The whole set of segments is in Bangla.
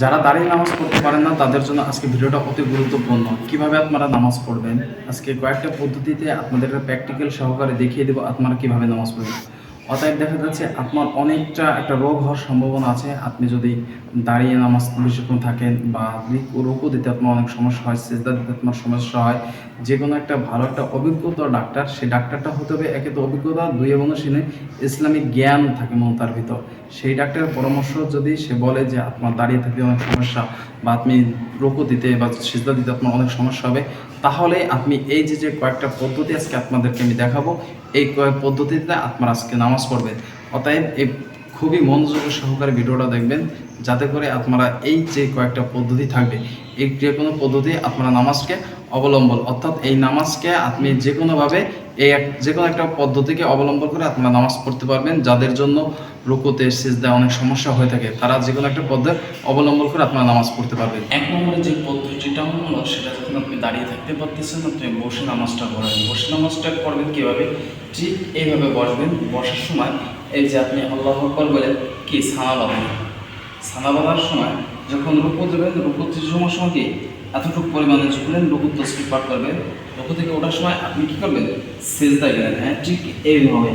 যারা দাঁড়িয়ে নামাজ পড়তে পারেন না, তাদের জন্য আজকে ভিডিওটা অতি গুরুত্বপূর্ণ। কীভাবে আপনারা নামাজ পড়বেন? আজকে কয়েকটা পদ্ধতিতে আপনাদের প্র্যাকটিক্যাল সহকারে দেখিয়ে দেবো আপনারা কীভাবে নামাজ পড়বেন। অতএব দেখা যাচ্ছে, আপনার অনেকটা একটা রোগ হওয়ার সম্ভাবনা আছে। আপনি যদি দাঁড়িয়ে নামাজ বেশিক্ষণ থাকেন বা রোগও দিতে আপনার অনেক সমস্যা হয়, সেজদা দিতে আপনার সমস্যা হয় যে কোনো একটা ভালো একটা অভিজ্ঞতা ডাক্তার সেই ডাক্তারটা হতে হবে। একে তো অভিজ্ঞতা, দুই এবং শুনে ইসলামিক জ্ঞান থাকে মনে তার ভিতর। সেই ডাক্তারের পরামর্শ যদি সে বলে যে আপনার দাঁড়িয়ে থাকতে অনেক সমস্যা বা আপনি রোকো দিতে বা সিজদা দিতে আপনার অনেক সমস্যা হবে, তাহলে আপনি এই যে যে কয়েকটা পদ্ধতি আজকে আপনাদেরকে আমি দেখাবো, এই কয়েক পদ্ধতিতে আপনারা আজকে নামাজ পড়বেন। অতএব এই খুবই মনোযোগ সহকারে ভিডিওটা দেখবেন, যাতে করে আপনারা এই যে কয়েকটা পদ্ধতি থাকবে, এই যে কোনো পদ্ধতি আপনারা নামাজকে অবলম্বন। অর্থাৎ এই নামাজকে আপনি যে কোনোভাবে এই এক যে কোনো একটা পদ্ধতিকে অবলম্বন করে আপনারা নামাজ পড়তে পারবেন, যাদের জন্য রুকুতে সিজদায় অনেক সমস্যা হয়ে থাকে। তারা যে কোনো একটা পদ্ধতি অবলম্বন করে আপনারা নামাজ পড়তে পারবেন। এক নম্বরে যে পদ্ধতিটা হলো, সেটা যখন আপনি দাঁড়িয়ে থাকতে পারতেছেন, আপনি বসে নামাজটা পড়বেন বসে নামাজটা পড়বেন কীভাবে? ঠিক এইভাবে বসবেন। বসার সময় এই যে আপনি আল্লাহ আকবর বলেন, কি সানা বাঁধেন সানা বাঁধার সময় যখন রুকু দেবেন রুকু সময় সময় কি? এতটুকু পরিমাণে ঝুঁকলেন রুকু তসবি পাঠ করবেন। রুকু থেকে ওঠার সময় আপনি কি করবেন? সেজদায় গেলেন হ্যাঁ ঠিক এইভাবে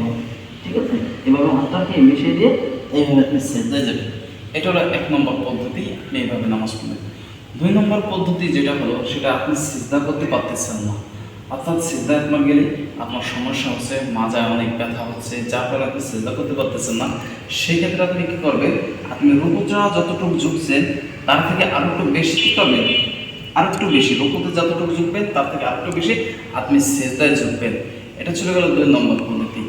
ঠিক আছে? এভাবে হাতটাকে মিশিয়ে দিয়ে এইভাবে আপনি সেজদায় যাবেন। এটা হলো এক নম্বর পদ্ধতি, আপনি এইভাবে নামাজ পড়বেন। দুই নম্বর পদ্ধতি যেটা হলো, সেটা আপনি সিজদা করতে পারতেছেন না। অর্থাৎ সিজদা আপনার গেলে আপনার সমস্যা হচ্ছে, মাজায় অনেক ব্যথা হচ্ছে, যার ফলে আপনি সিজদা করতে পারতেছেন না। সেই ক্ষেত্রে আপনি কী করবেন? আপনি রুকুটা যতটুকু ঝুঁকছেন, তার থেকে আরও একটু বেশি কী করবেন? আর একটু বেশি, রুকুতে যতটুকু ঝুঁকবেন, তার থেকে আর একটু বেশি আপনি সেজদায় ঝুঁকবেন। এটা চলে গেল দুই নম্বর পদ্ধতি।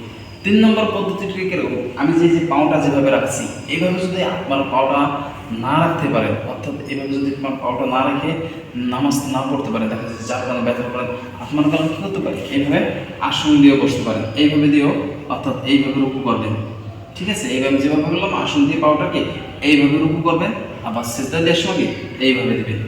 তিন নম্বর পদ্ধতিটি কীরকম? আমি যে যে পাওটা যেভাবে রাখছি, এইভাবে যদি আপনার পাওটা না রাখতে পারেন, অর্থাৎ এইভাবে যদি আপনার পাওটা না রেখে নামাজ না পড়তে পারেন, দেখা যাচ্ছে যার কারণে ব্যথা করেন, আপনার কারণে কী করতে পারেন এইভাবে আসন দিয়েও বসতে পারেন, এইভাবে দিয়েও, অর্থাৎ এইভাবে রুকু করবেন। ঠিক আছে? এইভাবে যেভাবে বললাম, আসন দিয়ে পাওটাকে এইভাবে রুকু করবেন, আবার সেজদা দেওয়ার কি এইভাবে দেবেন।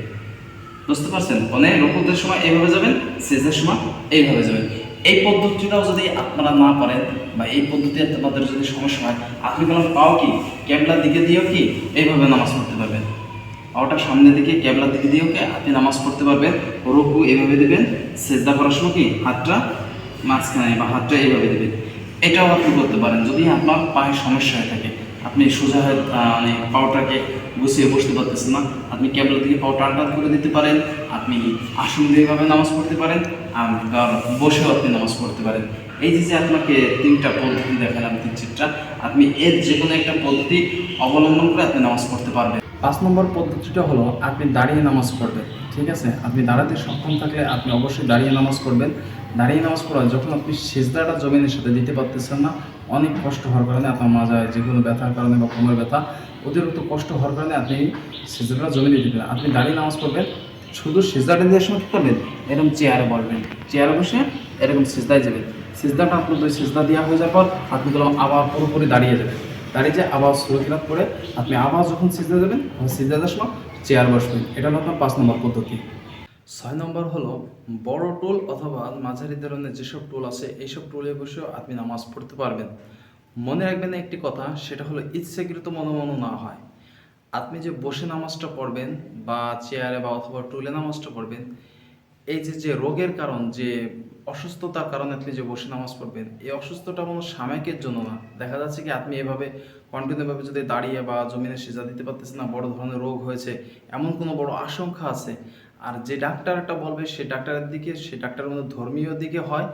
বুঝতে পারছেন? মানে রুকুতের সময় এইভাবে যাবেন সেজের সময় এইভাবে যাবেন। এই পদ্ধতিটাও যদি আপনারা না পারেন বা এই পদ্ধতি আপনাদের যদি সমস্যা হয় আপনি বলেন পাও কি? ক্যাবলার দিকে দিয়েও কি? এইভাবে নামাজ পড়তে পারবেন। পাওটা সামনের দিকে, ক্যাবলার দিকে দিয়েও কি? আপনি নামাজ পড়তে পারবেন। রুকু এইভাবে দেবেন, সেজদা করার সময় কি? হাতটা মাঝখানে বা হাতটা এইভাবে দেবেন। এটাও আপনি করতে পারেন। যদি আপনার পায়ে সমস্যা হয়ে থাকে, আপনি সোজা হয়ে মানে পাওটাকে গুছিয়ে বসতে পারতেছেন না। আপনি ক্যাবলা থেকে পাও টান টান করে দিতে পারেন, আপনি আসন দিয়ে এভাবে নামাজ পড়তে পারেন আর বসেও আপনি নামাজ পড়তে পারেন। এই যে যে আপনাকে তিনটা পদ্ধতি দেখালাম, তিন চারটা, আপনি এর যে কোনো একটা পদ্ধতি অবলম্বন করে আপনি নামাজ পড়তে পারবেন। পাঁচ নম্বর পদ্ধতিটা হলো, আপনি দাঁড়িয়ে নামাজ পড়বেন, ঠিক আছে? আপনি দাঁড়াতে সক্ষম থাকলে আপনি অবশ্যই দাঁড়িয়ে নামাজ পড়বেন। দাঁড়িয়ে নামাজ পড়া, যখন আপনি সেজদাটা জমিনের সাথে দিতে পারতেছেন না, অনেক কষ্ট হওয়ার কারণে আপনার মাজায় যে কোনো ব্যথার কারণে বা কোমর ব্যথা অতিরিক্ত কষ্ট হওয়ার কারণে আপনি সেজদাটা জমিনে দিবেন আপনি দাঁড়িয়ে নামাজ পড়বেন, শুধু সেজদাটা দেওয়ার সময় কী করবেন? এরকম চেয়ারে বসবেন। চেয়ারে বসে এরকম সেজদায় যাবেন। সেজদাটা আপনার দুই সেজদা দেওয়া হয়ে যাওয়ার পর আপনি ধরুন আবার পুরোপুরি দাঁড়িয়ে যাবেন। দাঁড়িয়ে যে আবার সুরক্ষিত করে আপনি আবার যখন সিজদা দেবেন সিজদা দেওয়ার সময় চেয়ার বসবেন। এটা হলো আপনার পাঁচ নম্বর পদ্ধতি। ছয় নম্বর হলো বড় টোল অথবা মাঝারি ধরনের যেসব টোল আছে, এইসব টোলে বসেও আপনি নামাজ পড়তে পারবেন। মনে রাখবেন একটি কথা, সেটা হলো ইচ্ছাকৃত মনোমনো না হয়। আপনি যে বসে নামাজটা পড়বেন বা চেয়ারে বা অথবা টুলে নামাজটা পড়বেন, এই যে যে রোগের কারণ, যে অসুস্থতার কারণে আপনি যে বসে নামাজ পড়বেন, এই অসুস্থতা কোনো সাময়িকের জন্য না। দেখা যাচ্ছে কি, আপনি এভাবে কন্টিনিউভাবে যদি দাঁড়িয়ে বা জমিনে সেজা দিতে পারতেছেন না, বড় ধরনের রোগ হয়েছে, এমন কোনো বড় আশঙ্কা আছে, আর যে ডাক্তারটা বলবে, সে ডাক্তারের দিকে, সে ডাক্তারের মধ্যে ধর্মীয় দিকে হয়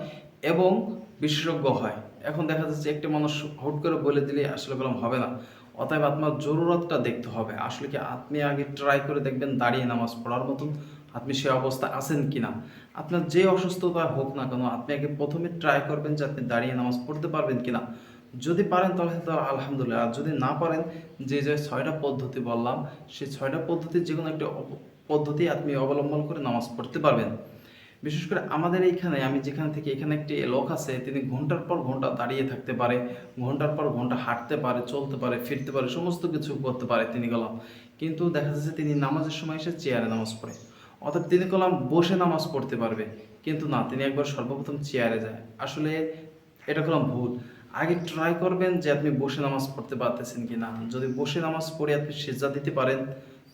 এবং বিশেষজ্ঞ হয়। এখন দেখা যাচ্ছে একটি মানুষ হুট করে বলে দিলে আসলে বললাম হবে না। অতএব আপনার জরুরতটা দেখতে হবে। আসলে কি আপনি আগে ট্রাই করে দেখবেন দাঁড়িয়ে নামাজ পড়ার মতন আপনি সে অবস্থা আছেন কিনা। আপনার যে অসুস্থতা হোক না কেন আপনি আগে প্রথমে ট্রাই করবেন যে আপনি দাঁড়িয়ে নামাজ পড়তে পারবেন কিনা। যদি পারেন তাহলে তো আলহামদুলিল্লাহ। আর যদি না পারেন, যে যে ছয়টা পদ্ধতি বললাম, সেই ছয়টা পদ্ধতির যে কোনো একটা পদ্ধতি আপনি অবলম্বন করে নামাজ পড়তে পারবেন। বিশেষ করে আমাদের এইখানে, আমি যেখান থেকে, এখানে একটি লোক আছে, তিনি ঘণ্টার পর ঘণ্টা দাঁড়িয়ে থাকতে পারে, ঘণ্টার পর ঘণ্টা হাঁটতে পারে, চলতে পারে, ফিরতে পারে, সমস্ত কিছু করতে পারে তিনি গেলাম। কিন্তু দেখা যাচ্ছে তিনি নামাজের সময় এসে চেয়ারে নামাজ পড়ে। অর্থাৎ তিনি কলাম বসে নামাজ পড়তে পারবে, কিন্তু না, তিনি একবার সর্বপ্রথম চেয়ারে যায়। আসলে এটা করলাম ভুল। আগে ট্রাই করবেন যে আপনি বসে নামাজ পড়তে পারতেছেন কি না যদি বসে নামাজ পড়ে আপনি সেজা দিতে পারেন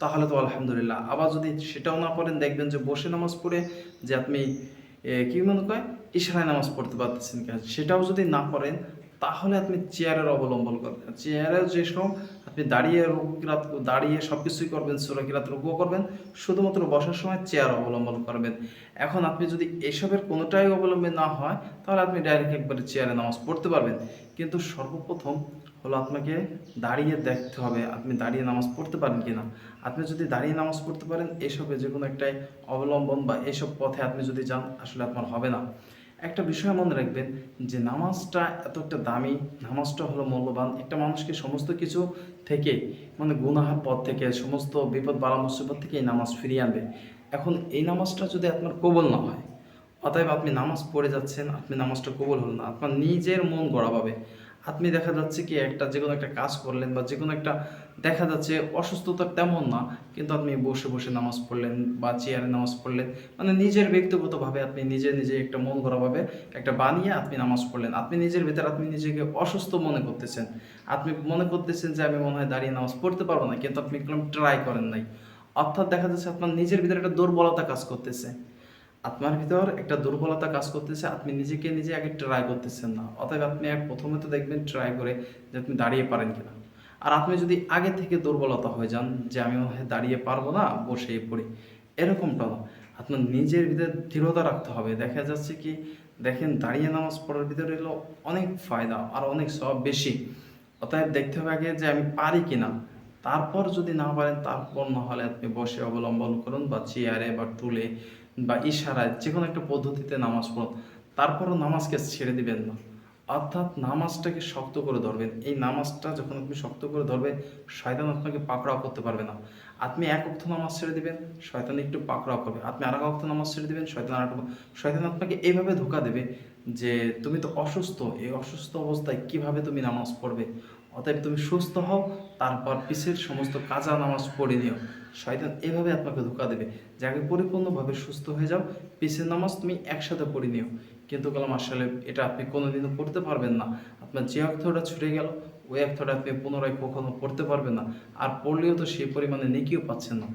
তাহলে তো আলহামদুলিল্লাহ। আবার যদি সেটাও না পড়েন, দেখবেন যে বসে নামাজ পড়ে যে আপনি কি মনে কয়? ইশারায় নামাজ পড়তে পারতেছেন কিনা সেটাও যদি না পড়েন, তাহলে আপনি চেয়ারের অবলম্বন করবেন। চেয়ারের যে সব আপনি দাঁড়িয়ে রুকুকিরাত দাঁড়িয়ে সব কিছুই করবেন সুরাকিরাত রুকুও করবেন, শুধুমাত্র বসার সময় চেয়ার অবলম্বন করবেন। এখন আপনি যদি এসবের কোনোটাই অবলম্বন না হয়, তাহলে আপনি ডাইরেক্ট একবারে চেয়ারে নামাজ পড়তে পারবেন। কিন্তু সর্বপ্রথম হলো আপনাকে দাঁড়িয়ে দেখতে হবে, আপনি দাঁড়িয়ে নামাজ পড়তে পারেন কিনা আপনি যদি দাঁড়িয়ে নামাজ পড়তে পারেন এসবে যে কোনো একটাই অবলম্বন বা এইসব পথে আপনি যদি যান, আসলে আপনার হবে না। একটা বিষয় মনে রাখবেন যে নামাজটা এত একটা দামি, নামাজটা হলো মূল্যবান। একটা মানুষকে সমস্ত কিছু থেকে মানে গুনাহার পথ থেকে, সমস্ত বিপদ, বালা, মুসিবত থেকে এই নামাজ ফিরিয়ে আনবে। এখন এই নামাজটা যদি আপনার কবল না হয়, অতএব আপনি নামাজ পড়ে যাচ্ছেন, আপনি নামাজটা কবল হল না। আপনার নিজের মন গড়া পাবে। আপনি দেখা যাচ্ছে কি একটা যে কোনো একটা কাজ করলেন বা যে কোনো একটা দেখা যাচ্ছে অসুস্থতা তেমন না, কিন্তু আপনি বসে বসে নামাজ পড়লেন বা চেয়ারে নামাজ পড়লেন। মানে নিজের ব্যক্তিগতভাবে আপনি নিজে নিজে একটা মন গড়াভাবে একটা বানিয়ে আপনি নামাজ পড়লেন। আপনি নিজের ভেতর আপনি নিজেকে অসুস্থ মনে করতেছেন। আপনি মনে করতেছেন যে আমি মনে হয় দাঁড়িয়ে নামাজ পড়তে পারব না, কিন্তু আপনি একদম ট্রাই করেন নাই। অর্থাৎ দেখা যাচ্ছে আপনার নিজের ভিতরে একটা দুর্বলতা কাজ করতেছে। আপনার ভিতর একটা দুর্বলতা কাজ করতেছে, আপনি নিজেকে নিজে আগে ট্রাই করতেছেন না। অতএব আপনি এক প্রথমে তো দেখবেন ট্রাই করে যে আপনি দাঁড়িয়ে পারেন কিনা। আর আপনি যদি আগে থেকে দুর্বলতা হয়ে যান যে আমি দাঁড়িয়ে পারব না, বসেই পড়ি। এরকমটা না। আপনার নিজের ভিতরে দৃঢ়তা রাখতে হবে। দেখা যাচ্ছে কি, দেখেন দাঁড়িয়ে নামাজ পড়ার ভিতরে হলো অনেক ফায়দা আর অনেক সব বেশি। অতএব দেখতে হবে আগে যে আমি পারি কিনা। তারপর যদি না পারেন, তারপর না হলে আপনি বসে অবলম্বন করুন বা চেয়ারে বা টুলে বা ইশারায় যে কোনো একটা পদ্ধতিতে নামাজ পড়ুন, তারপরও নামাজকে ছেড়ে দিবেন না। অর্থাৎ নামাজটাকে শক্ত করে ধরবেন। এই নামাজটা যখন আপনি শক্ত করে ধরবেন, শয়তান আপনাকে পাকড়াও করতে পারবে না। আপনি এক অক্ষ নামাজ ছেড়ে দেবেন, শয়তান একটু পাকড়াও করবে। আপনি আর এক অক্ষ নামাজ ছেড়ে দেবেন, শয়তান আর শয়তান আপনাকে এইভাবে ধোকা দেবে যে, তুমি তো অসুস্থ। এই অসুস্থ অবস্থায় কীভাবে তুমি নামাজ পড়বে? অতএব তুমি সুস্থ হও, তারপর পিছের সমস্ত কাজা নামাজ পড়ে নিও। শয়তান এভাবে আপনাকে ধোকা দেবে। যে আগে পরিপূর্ণভাবে সুস্থ হয়ে যাও পিছের নামাজ তুমি একসাথে পড়ে নিও। কিন্তু কালাম আসলে এটা আপনি কোনোদিনও পড়তে পারবেন না। আপনার যে অর্থটা ছুটে গেল, ওই অর্থটা আপনি পুনরায় কখনো পড়তে পারবেন না। আর পড়লেও তো সেই পরিমাণে নেকিও পাচ্ছেন না।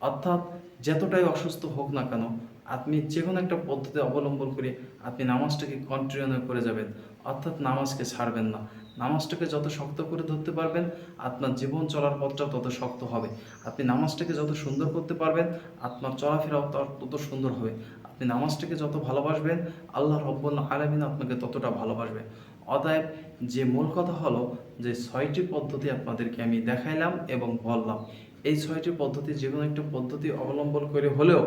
অর্থাৎ যতটাই অসুস্থ হোক না কেন, আপনি যে কোনো একটা পদ্ধতি অবলম্বন করে আপনি নামাজটাকে কন্টিনিউ করে যাবেন। অর্থাৎ নামাজকে ছাড়বেন না। নামাজটাকে যত শক্ত করে ধরতে পারবেন, আপনার জীবন চলার পথটাও তত শক্ত হবে। আপনি নামাজটাকে যত সুন্দর করতে পারবেন, আপনার চলাফেরাও তত সুন্দর হবে। আপনি নামাজটাকে যত ভালোবাসবেন, আল্লাহ রব্বুল আলমিন আপনাকে ততটা ভালোবাসবে। অতএব যে মূল কথা হলো যে ছয়টি পদ্ধতি আপনাদেরকে আমি দেখাইলাম এবং বললাম। এই ছয়টি পদ্ধতি যে কোনো একটা পদ্ধতি অবলম্বন করে হলেও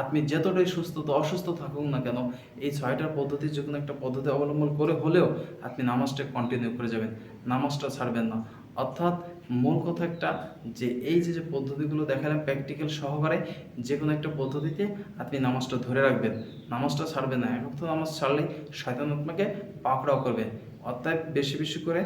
আপনি যতটাই সুস্থ তো অসুস্থ থাকুন না কেন, এই ছয়টার পদ্ধতি যে কোনো একটা পদ্ধতি অবলম্বন করে হলেও আপনি নামাজটা কন্টিনিউ করে যাবেন, নামাজটা ছাড়বেন না। অর্থাৎ মূল কথা একটা যে এই যে যে পদ্ধতিগুলো দেখালাম প্র্যাকটিক্যাল সহকারে যে কোনো একটা পদ্ধতিতে আপনি নামাজটা ধরে রাখবেন। নামাজটা ছাড়বেন না। এক তো নামাজ ছাড়লেই শয়তান আপনাকে পাকড়াও করবে। অর্থাৎ বেশি বেশি করে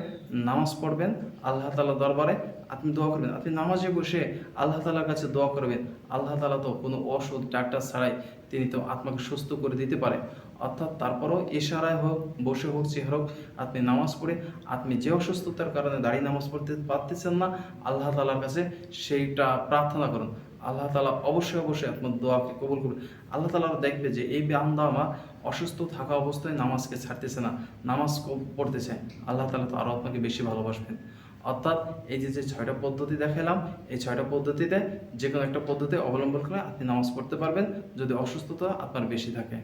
নামাজ পড়বেন, আল্লাহ তালা দরবারে আপনি দোয়া করবেন। আপনি নামাজে বসে আল্লাহ তালার কাছে দোয়া করবেন, আল্লাহ তালা তো কোনো ওষুধ ডাক্তার ছাড়াই তিনি তো আত্মাকে সুস্থ করে দিতে পারে। অর্থাৎ তারপরও ইশারায় হোক, বসে হোক, চেহারা হোক, আপনি নামাজ পড়ে, আপনি যে অসুস্থতার কারণে দাঁড়িয়ে নামাজ পড়তে পারতেছেন না, আল্লাহ তালার কাছে সেইটা প্রার্থনা করুন। আল্লাহ তালা অবশ্যই অবশ্যই আপনার দোয়াকে কবুল করবে আল্লাহ তালা দেখবে যে এই বান্দা আমার অসুস্থ থাকা অবস্থায় নামাজকে ছাড়তেছে না, নামাজ পড়তেছে। আল্লাহ তালা তো আরও আপনাকে বেশি ভালোবাসবেন। অর্থাৎ এই যে যে ছয়টা পদ্ধতি দেখালাম, এই ছয়টা পদ্ধতিতে যে কোনো একটা পদ্ধতি অবলম্বন করে আপনি নামাজ পড়তে পারবেন। যদি অসুস্থতা আপনার বেশি থাকে।